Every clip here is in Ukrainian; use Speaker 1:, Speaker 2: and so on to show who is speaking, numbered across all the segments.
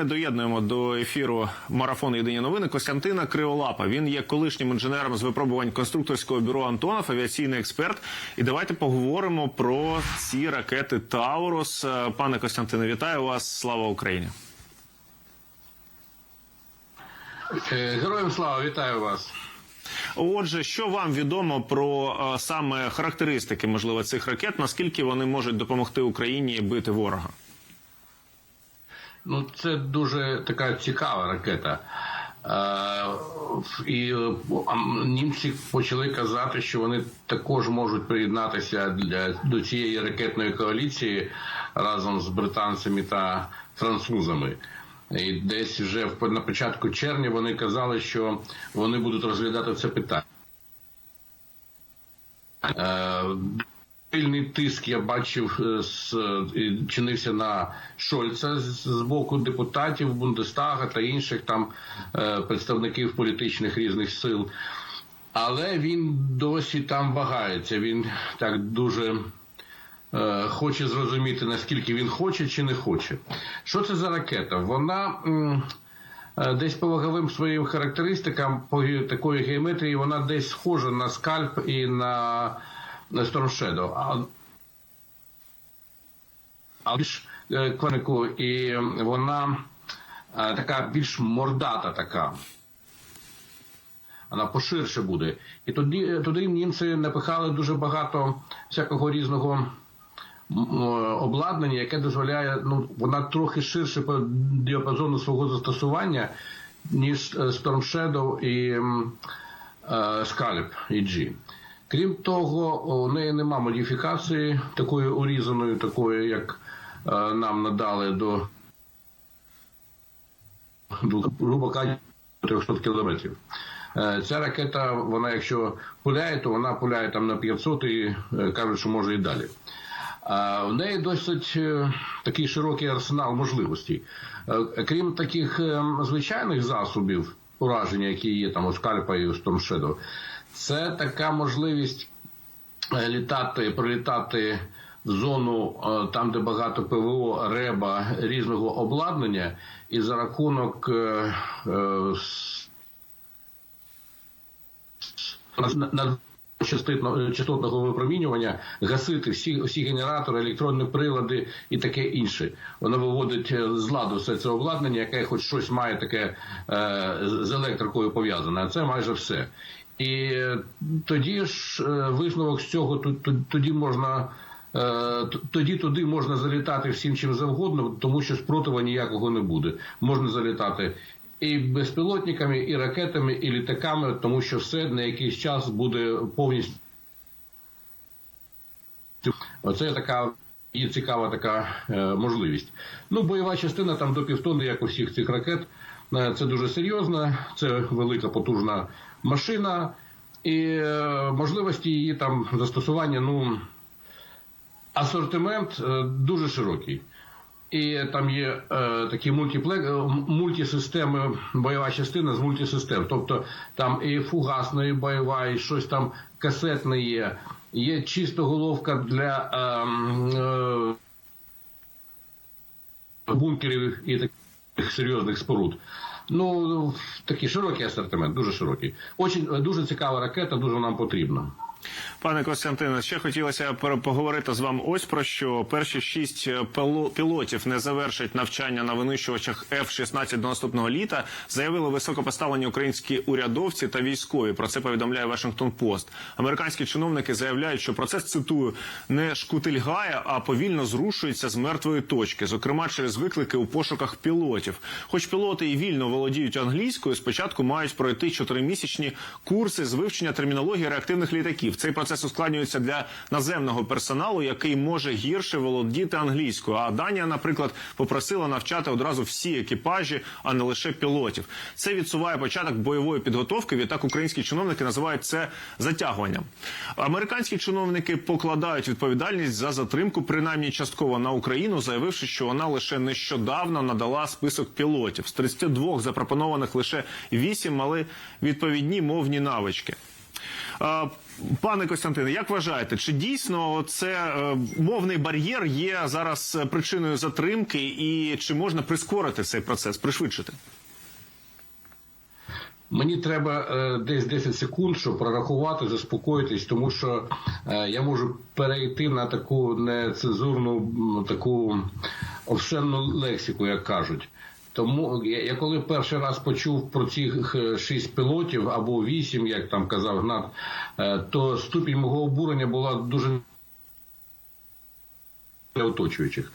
Speaker 1: Ми доєднуємо до ефіру марафон Єдині новини Костянтина Криволапа. Він є колишнім інженером з випробувань конструкторського бюро Антонов, авіаційний експерт. І давайте поговоримо про ці ракети Таурус. Е, Пане Костянтине, вітаю вас! Слава Україні!
Speaker 2: Е, Героям слава, вітаю вас.
Speaker 1: Отже, що вам відомо про е, саме характеристики, можливо, цих ракет? Наскільки вони можуть допомогти Україні бити ворога?
Speaker 2: Ну, це дуже така цікава ракета. Е, і е, німці почали казати, що вони також можуть приєднатися для, до цієї ракетної коаліції разом з британцями та французами. І десь вже на початку червня вони казали, що вони будуть розглядати це питання. Сильний тиск я бачив е, з, е, чинився на Шольца з, боку депутатів Бундестага та інших там е, представників політичних різних сил. Але він досі там вагається. Він так дуже е, хоче зрозуміти, наскільки він хоче чи не хоче. Що це за ракета? Вона. е, Десь по ваговим своїм характеристикам, по такої геометрії, вона десь схожа на скальп і на Storm. А, а більш е, кванику, і вона е, така більш мордата така. Вона поширше буде. І тоді, туди німці напихали дуже багато всякого різного обладнання, яке дозволяє, ну, вона трохи ширше по діапазону свого застосування, ніж е, Storm Shadow і е, Scalp EG. Крім того, у неї нема модифікації такої урізаної, такої, як е, нам надали до, грубо кажучи, 300 кілометрів. Е, Ця ракета, вона якщо пуляє, то вона пуляє там на 500 і е, кажуть, що може і далі. А в неї досить такий широкий арсенал можливостей. Крім таких е, звичайних засобів ураження, які є там у скальпа і у Storm це така можливість е, літати, прилітати в зону е, там, де багато ПВО, реба, різного обладнання, і за рахунок е, е, частотного випромінювання гасити всі, всі генератори, електронні прилади і таке інше. Воно виводить е, з ладу все це обладнання, яке хоч щось має таке е, з електрикою пов'язане, а це майже все. І е, тоді ж е, висновок з цього тоді можна. Тоді туди можна залітати всім чим завгодно, тому що спротива ніякого не буде. Можна залітати і безпілотниками, і ракетами, і літаками, тому що все на якийсь час буде повністю. Оце така є цікава така е, можливість. Ну, бойова частина там до півтонни, як у всіх цих ракет. Е, Це дуже серйозно, це велика потужна машина, і е, можливості її там застосування, ну асортимент е, дуже широкий. І там є е, такі мультиплек, е, мультисистеми, бойова частина з мультисистем. Тобто там і фугасна, і бойова, і щось там касетне є. Є чисто головка для е, е, бункерів і таких серйозних споруд. Ну, такий широкий асортимент, дуже широкий. Очень, дуже цікава ракета, дуже нам потрібна.
Speaker 1: Пане Костянтине, ще хотілося поговорити з вами ось про що. Перші шість е, пілотів не завершать навчання на винищувачах F-16 до наступного літа. Заявили високопоставлені українські урядовці та військові. Про це повідомляє Вашингтон Пост. Американські чиновники заявляють, що процес цитую не шкутильгає, а повільно зрушується з мертвої точки, зокрема через виклики у пошуках пілотів. Хоч пілоти і вільно володіють англійською, спочатку мають пройти чотиримісячні курси з вивчення термінології реактивних літаків. Цей процес ускладнюється для наземного персоналу, який може гірше володіти англійською. А Данія, наприклад, попросила навчати одразу всі екіпажі, а не лише пілотів. Це відсуває початок бойової підготовки. Відтак українські чиновники називають це затягуванням. Американські чиновники покладають відповідальність за затримку, принаймні частково на Україну, заявивши, що вона лише нещодавно надала список пілотів з 32 запропонованих лише 8 мали відповідні мовні навички. Пане Костянтине, як вважаєте, чи дійсно це е, мовний бар'єр є зараз причиною затримки, і чи можна прискорити цей процес, пришвидшити?
Speaker 2: Мені треба е, десь 10 секунд, щоб прорахувати, заспокоїтись, тому що е, я можу перейти на таку нецензурну таку обшенну лексику, як кажуть. Тому я, коли перший раз почув про цих е, шість пілотів або вісім, як там казав Гнат, е, то ступінь мого обурення була дуже для оточуючих.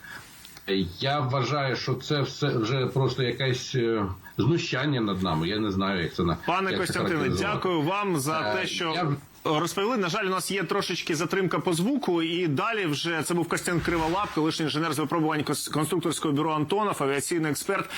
Speaker 2: Я вважаю, що це все вже просто якесь е, знущання над нами. Я не знаю, як це на
Speaker 1: Пане
Speaker 2: як
Speaker 1: Костянтине, дякую вам за те, що
Speaker 2: я-
Speaker 1: розповіли. На жаль, у нас є трошечки затримка по звуку, і далі вже це був Костян Криволап, колишній інженер з випробувань конструкторського бюро Антонов, авіаційний експерт.